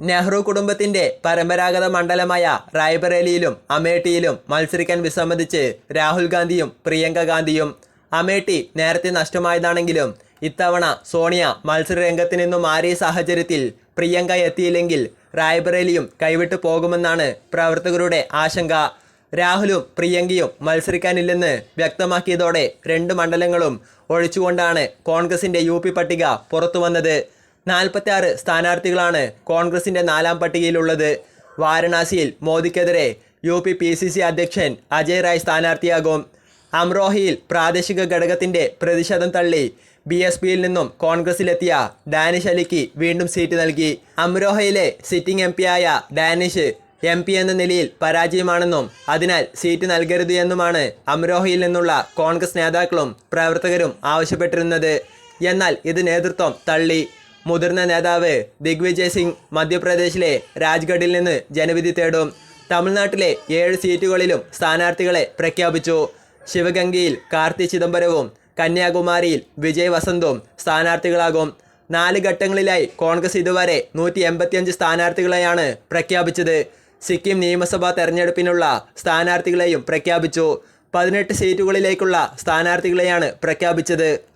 നെഹ്റു കുടുംബത്തിന്റെ പരമ്പരാഗത മണ്ഡലമായ റായ്ബറേലിയിലും അമേഠിയിലും മത്സരിക്കാൻ വിസമ്മതിച്ച് രാഹുൽ ഗാന്ധിയും പ്രിയങ്ക ഗാന്ധിയും അമേഠി നേരത്തെ നഷ്ടമായതാണെങ്കിലും ഇത്തവണ സോണിയ മത്സര രംഗത്തു നിന്നും മാറിയ സാഹചര്യത്തിൽ പ്രിയങ്ക എത്തിയില്ലെങ്കിൽ റായ്ബറേലിയും കൈവിട്ടു പോകുമെന്നാണ് പ്രവർത്തകരുടെ ആശങ്ക. രാഹുലും പ്രിയങ്കയും മത്സരിക്കാനില്ലെന്ന് വ്യക്തമാക്കിയതോടെ രണ്ട് മണ്ഡലങ്ങളും ഒഴിച്ചുകൊണ്ടാണ് കോൺഗ്രസിന്റെ യു പട്ടിക പുറത്തു വന്നത് നാൽപ്പത്തി ആറ് സ്ഥാനാർത്ഥികളാണ് കോൺഗ്രസിന്റെ നാലാം പട്ടികയിലുള്ളത്. വാരണാസിയിൽ മോദിക്കെതിരെ U P P C C അധ്യക്ഷൻ അജയ് റായ് സ്ഥാനാർത്ഥിയാകും. അമ്രോഹിയിൽ പ്രാദേശിക ഘടകത്തിന്റെ പ്രതിഷേധം തള്ളി ബി എസ് പിയിൽ നിന്നും കോൺഗ്രസിലെത്തിയ ഡാനിഷ് അലിക്ക് വീണ്ടും സീറ്റ് നൽകി. അമ്രോഹയിലെ സിറ്റിംഗ് എം ആയ ഡാനിഷ് എം പി എന്ന നിലയിൽ പരാജയമാണെന്നും അതിനാൽ സീറ്റ് നൽകരുത് എന്നുമാണ് അമ്രോഹയിൽ നിന്നുള്ള കോൺഗ്രസ് നേതാക്കളും പ്രവർത്തകരും ആവശ്യപ്പെട്ടിരുന്നത്. എന്നാൽ ഇത് നേതൃത്വം തള്ളി. മുതിർന്ന നേതാവ് ദിഗ്വിജയ് സിംഗ് മധ്യപ്രദേശിലെ രാജ്ഗഡിൽ നിന്ന് ജനവിധി തേടും. തമിഴ്നാട്ടിലെ ഏഴ് സീറ്റുകളിലും സ്ഥാനാർത്ഥികളെ പ്രഖ്യാപിച്ചു. ശിവഗംഗയിൽ കാർത്തി ചിദംബരവും കന്യാകുമാരിയിൽ വിജയ് വസന്തും സ്ഥാനാർത്ഥികളാകും. നാല് ഘട്ടങ്ങളിലായി കോൺഗ്രസ് ഇതുവരെ നൂറ്റി എൺപത്തിയഞ്ച് സ്ഥാനാർത്ഥികളെയാണ് പ്രഖ്യാപിച്ചത്. സിക്കിം നിയമസഭാ തെരഞ്ഞെടുപ്പിനുള്ള സ്ഥാനാർത്ഥികളെയും പ്രഖ്യാപിച്ചു. പതിനെട്ട് സീറ്റുകളിലേക്കുള്ള സ്ഥാനാർത്ഥികളെയാണ് പ്രഖ്യാപിച്ചത്.